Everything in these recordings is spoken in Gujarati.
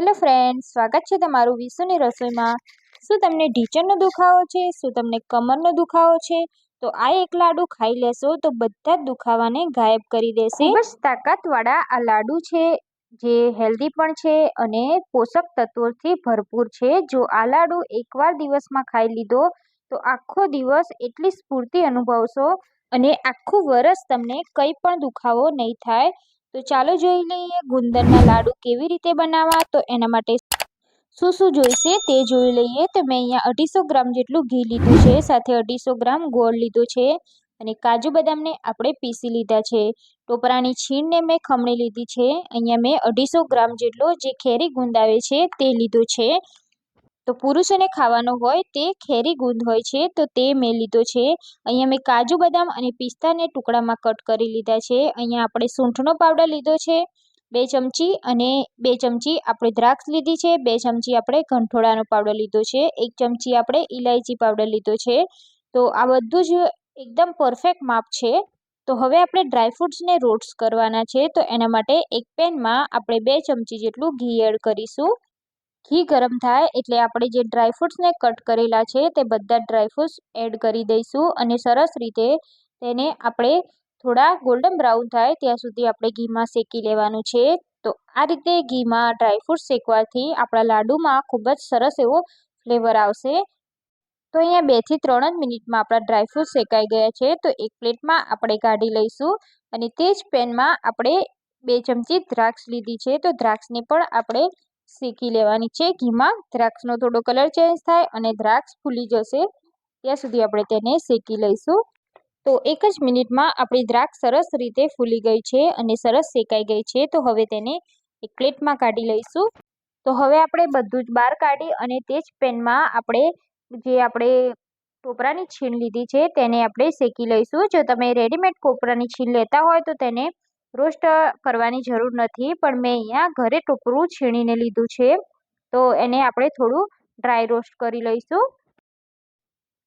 હેલો ફ્રેન્ડ સ્વાગત છે તમારું વિશુની રસોઈમાં. શું તમને ઢીચણનો દુખાવો છે? શું તમને કમરનો દુખાવો છે? તો આ એક લાડુ ખાઈ લેશો તો બધા જ દુખાવાને ગાયબ કરી દેશે. ખૂબ તાકાતવાળા આ લાડુ છે, જે હેલ્ધી પણ છે અને પોષક તત્વોથી ભરપૂર છે. જો આ લાડુ એકવાર દિવસમાં ખાઈ લીધો તો આખો દિવસ એટલી સ્ફૂર્તિ અનુભવશો અને આખું વરસ તમને કંઈ પણ દુખાવો નહીં થાય. તો ચાલો જોઈ લઈએ ગુંદરના લાડુ કેવી રીતે બનાવવા? તો એના માટે શું શું જોઈશે તે જોઈ લઈએ. તો મેં અહીંયા અઢીસો ગ્રામ જેટલું ઘી લીધું છે, સાથે અઢીસો ગ્રામ ગોળ લીધો છે અને કાજુ બદામને આપણે પીસી લીધા છે. ટોપરાની છીણને મેં ખમણી લીધી છે. અહીંયા મેં અઢીસો ગ્રામ જેટલો જે ખેરી ગુંદ આવે છે તે લીધો છે. તો પુરુષોને ખાવાનો હોય તે ખેરી ગુંદ હોય છે, તો તે મેં લીધો છે. અહીંયા મેં કાજુ બદામ અને પિસ્તાને ટુકડામાં કટ કરી લીધા છે. અહીંયા આપણે સૂંઠનો પાવડર લીધો છે, બે ચમચી અને બે ચમચી આપણે દ્રાક્ષ લીધી છે, બે ચમચી આપણે ગંઠોળાનો પાવડર લીધો છે, એક ચમચી આપણે ઇલાયચી પાવડર લીધો છે. તો આ બધું જ એકદમ પરફેક્ટ માપ છે. તો હવે આપણે ડ્રાયફ્રૂટ્સને રોટ્સ કરવાના છે, તો એના માટે એક પેનમાં આપણે બે ચમચી જેટલું ઘી એડ કરીશું. ઘી ગરમ થાય એટલે આપણે જે ડ્રાયફ્રૂટ્સને કટ કરેલા છે તે બધા ડ્રાયફ્રૂટ્સ એડ કરી દઈશું અને સરસ રીતે તેને આપણે થોડા ગોલ્ડન બ્રાઉન થાય ત્યાં સુધી આપણે ઘીમાં શેકી લેવાનું છે. તો આ રીતે ઘીમાં ડ્રાયફ્રૂટ શેકવાથી આપણા લાડુમાં ખૂબ જ સરસ એવો ફ્લેવર આવશે. તો અહીંયા બેથી ત્રણ જ મિનિટમાં આપણા ડ્રાયફ્રૂટ શેકાઈ ગયા છે. તો એક પ્લેટમાં આપણે કાઢી લઈશું અને તે જ પેનમાં આપણે બે ચમચી દ્રાક્ષ લીધી છે. તો દ્રાક્ષને પણ આપણે શેકી લેવાની છે. ઘીમાં દ્રાક્ષનો થોડો કલર ચેન્જ થાય અને દ્રાક્ષ ફૂલી જશે. ત્યાં સુધી આપણે તેને શેકી લઈશું. તો એક જ મિનિટમાં આપણી દ્રાક્ષ સરસ રીતે ફૂલી ગઈ છે અને સરસ શેકાઈ ગઈ છે. તો હવે તેને એક પ્લેટમાં કાઢી લઈશું. તો હવે આપણે બધું જ બહાર કાઢી અને તે જ પેનમાં આપણે જે આપણે ટોપરાની છીણ લીધી છે તેને આપણે શેકી લઈશું. જો તમે રેડીમેડ કોપરાની છીણ લેતા હોય તો તેને રોસ્ટ કરવાની જરૂર નથી, પણ મેં અહીંયા ઘરે ટોપરું છીણીને લીધું છે. તો એને આપણે થોડું ડ્રાય રોસ્ટ કરી લઈશું.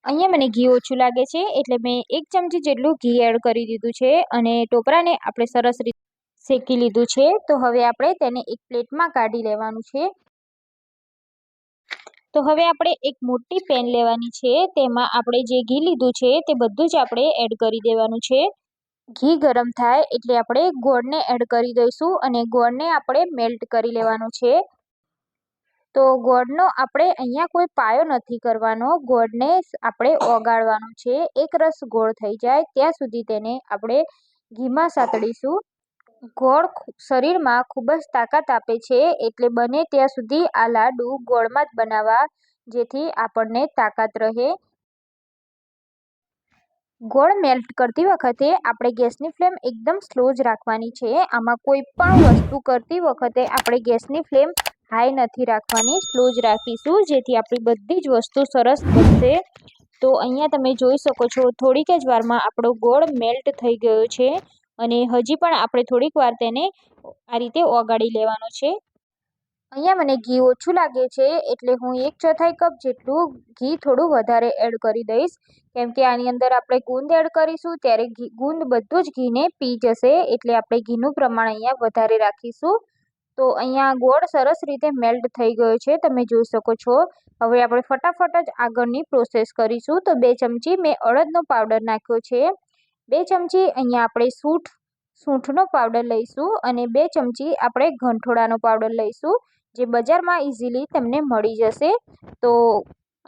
અહીંયા મને ઘી ઓછું લાગે છે, એટલે મેં એક ચમચી જેટલું ઘી એડ કરી દીધું છે અને ટોપરાને આપણે સરસ રીતે શેકી લીધું છે. તો હવે આપણે તેને એક પ્લેટમાં કાઢી લેવાનું છે. તો હવે આપણે એક મોટી પેન લેવાની છે, તેમાં આપણે જે ઘી લીધું છે તે બધું જ આપણે એડ કરી દેવાનું છે. ઘી ગરમ થાય એટલે આપણે ગોળને એડ કરી દઈશું અને ગોળને આપણે મેલ્ટ કરી લેવાનું છે. તો ગોળનો આપણે અહીંયા કોઈ પાયો નથી કરવાનો, ગોળને આપણે ઓગાળવાનો છે. એક રસ ગોળ થઈ જાય ત્યાં સુધી તેને આપણે ઘીમાં સાતડીશું. ગોળ શરીરમાં ખૂબ જ તાકાત આપે છે એટલે બને ત્યાં સુધી આ લાડુ ગોળમાં જ બનાવવા જેથી આપણને તાકાત રહે. ગોળ મેલ્ટ કરતી વખતે આપણે ગેસની ફ્લેમ એકદમ સ્લો જ રાખવાની છે. આમાં કોઈ પણ વસ્તુ કરતી વખતે આપણે ગેસની ફ્લેમ હાઈ નથી રાખવાની સ્લો જ રાખીશું. જેથી આપણી બધી જ વસ્તુ સરસ બનશે. તો અહીંયા તમે જોઈ શકો છો, થોડીક જ વારમાં આપણો ગોળ મેલ્ટ થઈ ગયો છે. અને હજી પણ આપણે થોડીક વાર તેને આ રીતે ઓગાળી લેવાનો છે. અહીંયા મને ઘી ઓછું લાગે છે, એટલે હું એક ચોથાઈ કપ જેટલું ઘી થોડું વધારે એડ કરી દઈશ. કેમ કે આની અંદર આપણે ગુંદ એડ કરીશું, ત્યારે ઘી, ગુંદ બધું જ ઘીને પી જશે, એટલે આપણે ઘીનું પ્રમાણ અહીંયા વધારે રાખીશું. તો અહીંયા ગોળ સરસ રીતે મેલ્ટ થઈ ગયો છે, તમે જોઈ શકો છો. હવે આપણે ફટાફટ જ આગળની પ્રોસેસ કરીશું. તો બે ચમચી મેં અડદનો પાવડર નાખ્યો છે. બે ચમચી અહીંયા આપણે સૂંઠ, સૂંઠનો પાવડર લઈશું અને બે ચમચી આપણે ગંઠોડાનો પાવડર લઈશું. જે બજારમાં ઇઝીલી તમને મળી જશે. તો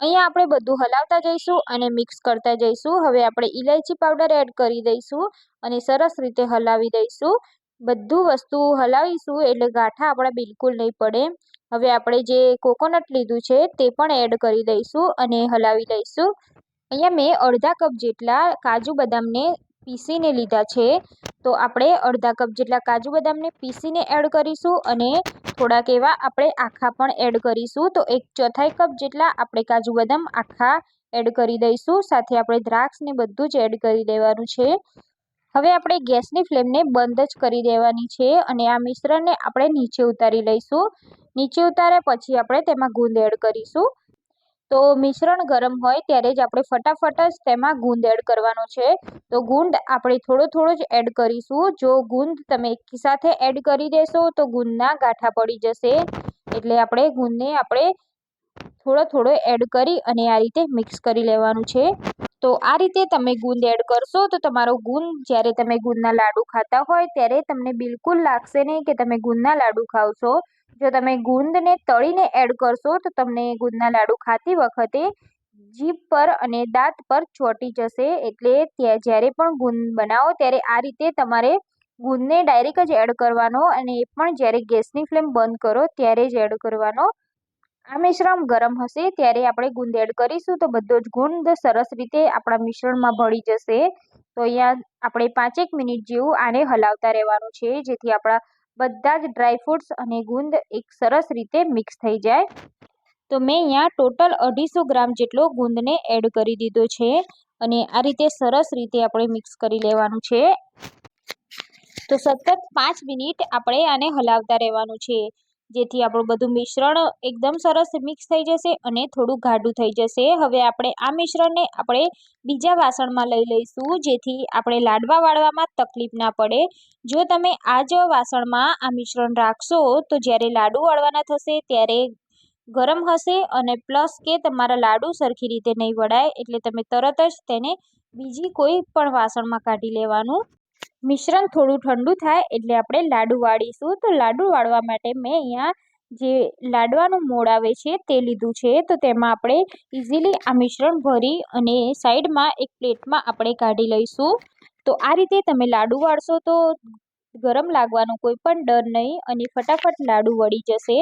અહીંયા આપણે બધું હલાવતા જઈશું અને મિક્સ કરતા જઈશું. હવે આપણે ઇલાયચી પાવડર એડ કરી દઈશું અને સરસ રીતે હલાવી દઈશું. બધું વસ્તુ હલાવીશું એટલે ગાંઠા આપણા બિલકુલ નહીં પડે. હવે આપણે જે કોકોનટ લીધું છે તે પણ એડ કરી દઈશું અને હલાવી દઈશું. અહીંયા મેં અડધા કપ જેટલા કાજુ બદામને પીસીને લીધા છે. તો આપણે અડધા કપ જેટલા કાજુ બદામને પીસીને એડ કરીશું અને થોડાક એવા આપણે આખા પણ એડ કરીશું. તો એક ચોથાઈ કપ જેટલા આપણે કાજુ બદામ આખા એડ કરી દઈશું. સાથે આપણે દ્રાક્ષ ને બધું જ એડ કરી દેવાનું છે. હવે આપણે ગેસની ફ્લેમને બંધ જ કરી દેવાની છે અને આ મિશ્રણને આપણે નીચે ઉતારી લઈશું. નીચે ઉતાર્યા પછી આપણે તેમાં ગુંદ એડ કરીશું. તો મિશ્રણ ગરમ હોય ત્યારે જ આપણે ફટાફટ જ તેમાં ગુંદ એડ કરવાનો છે. તો ગુંદ આપણે થોડો થોડો જ એડ કરીશું. જો ગુંદ તમે એકી સાથે એડ કરી દેશો તો ગુંદના ગાંઠા પડી જશે. એટલે આપણે ગુંદને આપણે થોડો થોડો એડ કરી અને આ રીતે મિક્સ કરી લેવાનું છે. તો આ રીતે તમે ગુંદ એડ કરશો તો તમારો ગુંદ જ્યારે તમે ગુંદના લાડુ ખાતા હોય ત્યારે તમને બિલકુલ લાગશે નહીં કે તમે ગુંદના લાડુ ખાવ છો જો તમે ગુંદને તળીને એડ કરશો, તો તમને ગુંદના લાડુ ખાતી વખતે જીભ પર અને દાંત પર ચોંટી જશે. એટલે ત્યાં જ્યારે પણ ગુંદ બનાવો, ત્યારે આ રીતે તમારે ગુંદને ડાયરેક્ટ જ એડ કરવાનો અને એ પણ જ્યારે ગેસની ફ્લેમ બંધ કરો, ત્યારે જ એડ કરવાનો. આ મિશ્રણ ગરમ હશે, ત્યારે આપણે ગુંદ એડ કરીશું, તો બધો જ ગુંદ સરસ રીતે આપણા મિશ્રણમાં ભળી જશે. તો અહીંયા આપણે પાંચેક મિનિટ જેવું આને હલાવતા રહેવાનું છે, જેથી આપણા બધા જ ડ્રાયફ્રૂટ્સ અને ગુંદ એક સરસ રીતે મિક્સ થઈ જાય. તો મેં અહીંયા ટોટલ અઢીસો ગ્રામ જેટલો ગુંદને એડ કરી દીધો છે અને આ રીતે સરસ રીતે આપણે મિક્સ કરી લેવાનું છે. તો સતત પાંચ મિનિટ આપણે આને હલાવતા રહેવાનું છે. જેથી આપણું બધું મિશ્રણ એકદમ સરસ મિક્સ થઈ જશે અને થોડું ગાઢું થઈ જશે. હવે આપણે આ મિશ્રણને આપણે બીજા વાસણમાં લઈ લઈશું, જેથી આપણે લાડવા વાળવામાં તકલીફ ના પડે. જો તમે આ જ વાસણમાં આ મિશ્રણ રાખશો, તો જ્યારે લાડુ વાળવાના થશે ત્યારે ગરમ હશે અને પ્લસ કે તમારા લાડુ સરખી રીતે નહીં વળાય, એટલે તમે તરત જ તેને બીજી કોઈ પણ વાસણમાં કાઢી લેવાનું. મિશ્રણ થોડું ઠંડુ થાય એટલે આપણે લાડુ વાળીશું. તો લાડુ વાળવા માટે મેં અહીંયા જે લાડવાનું મોડ આવે છે તે લીધું છે. તો તેમાં આપણે ઇઝીલી આ મિશ્રણ ભરી અને સાઈડમાં એક પ્લેટમાં આપણે કાઢી લઈશું. તો આ રીતે તમે લાડુ વાળશો તો ગરમ લાગવાનો કોઈ પણ ડર નહીં અને ફટાફટ લાડુ વળી જશે.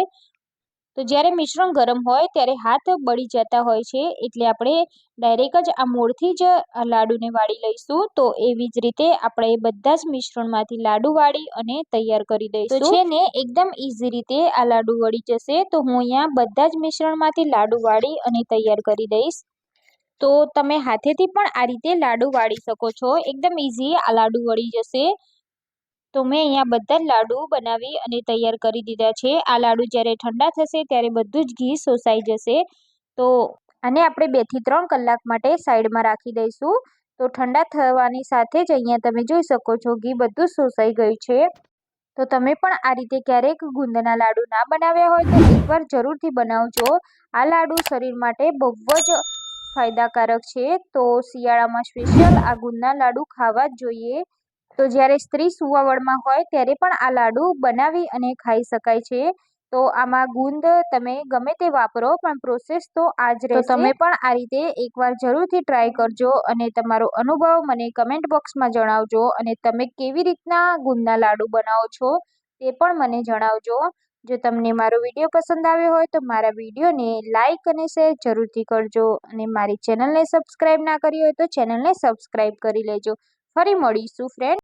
તો જ્યારે મિશ્રણ ગરમ હોય ત્યારે હાથ બળી જતા હોય છે એટલે આપણે ડાયરેક્ટ જ આ મૂળથી જ આ લાડુને વાળી લઈશું. તો એવી જ રીતે આપણે બધા જ મિશ્રણમાંથી લાડુ વાળી અને તૈયાર કરી દઈશું. છે ને એકદમ ઇઝી રીતે આ લાડુ વળી જશે. તો હું અહીંયા બધા જ મિશ્રણમાંથી લાડુ વાળી અને તૈયાર કરી દઈશ. તો તમે હાથેથી પણ આ રીતે લાડુ વાળી શકો છો. એકદમ ઇઝી આ લાડુ વળી જશે. તો મેં અહીંયા બધા જ લાડુ બનાવી અને તૈયાર કરી દીધા છે. આ લાડુ જ્યારે ઠંડા થશે ત્યારે બધું જ ઘી શોષાઈ જશે. તો આને આપણે બેથી ત્રણ કલાક માટે સાઈડમાં રાખી દઈશું. તો ઠંડા થવાની સાથે જ અહીંયા તમે જોઈ શકો છો ઘી બધું શોષાઈ ગયું છે. તો તમે પણ આ રીતે ક્યારેક ગુંદના લાડુ ના બનાવ્યા હોય તો એકવાર જરૂરથી બનાવજો. આ લાડુ શરીર માટે બહુ જ ફાયદાકારક છે. તો શિયાળામાં સ્પેશિયલ આ ગુંદના લાડુ ખાવા જ જોઈએ. તો જ્યારે સ્ત્રી સુવાવડમાં હોય ત્યારે પણ આ લાડુ બનાવી અને ખાઈ શકાય છે. તો આમાં ગુંદ તમે ગમે તે વાપરો પણ પ્રોસેસ તો આ જ રહેશે. તમે પણ આ રીતે એકવાર જરૂરથી ટ્રાય કરજો અને તમારો અનુભવ મને કમેન્ટ બોક્સમાં જણાવજો અને તમે કેવી રીતના ગુંદના લાડુ બનાવો છો તે પણ મને જણાવજો. જો તમને મારો વીડિયો પસંદ આવ્યો હોય તો મારા વિડીયોને લાઇક અને શેર જરૂરથી કરજો અને મારી ચેનલને સબસ્ક્રાઈબ ના કરી હોય તો ચેનલને સબસ્ક્રાઈબ કરી લેજો. ફરી મળીશું ફ્રેન્ડ